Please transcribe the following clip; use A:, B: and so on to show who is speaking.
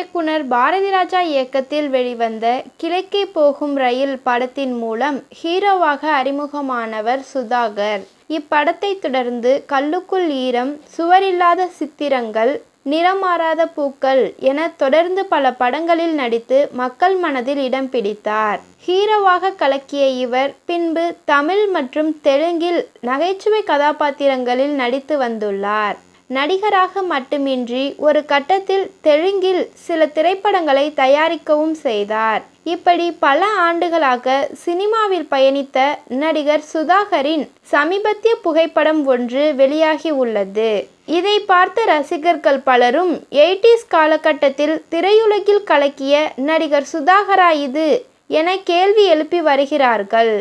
A: இயக்குனர் பாரதிராஜா இயக்கத்தில் வெளிவந்த கிழக்கே போகும் ரயில் படத்தின் மூலம் ஹீரோவாக அறிமுகமானவர் சுதாகர். இப்படத்தை தொடர்ந்து கல்லுக்குள் ஈரம் சுவரில்லாத சித்திரங்கள் நிறமாறாத பூக்கள் என தொடர்ந்து பல படங்களில் நடித்து மக்கள் மனதில் இடம் பிடித்தார். ஹீரோவாக கலக்கிய இவர் பின்பு தமிழ் மற்றும் தெலுங்கில் நகைச்சுவை கதாபாத்திரங்களில் நடித்து வந்துள்ளார். நடிகராக மட்டுமின்றி ஒரு கட்டத்தில் தெலுங்கில் சில திரைப்படங்களை தயாரிக்கவும் செய்தார். இப்படி பல ஆண்டுகளாக சினிமாவில் பயணித்த நடிகர் சுதாகரின் சமீபத்திய புகைப்படம் ஒன்று வெளியாகி உள்ளது. இதை பார்த்த ரசிகர்கள் பலரும் எயிட்டிஸ் காலகட்டத்தில் திரையுலகில் கலக்கிய நடிகர் சுதாகரா இது என கேள்வி எழுப்பி வருகிறார்கள்.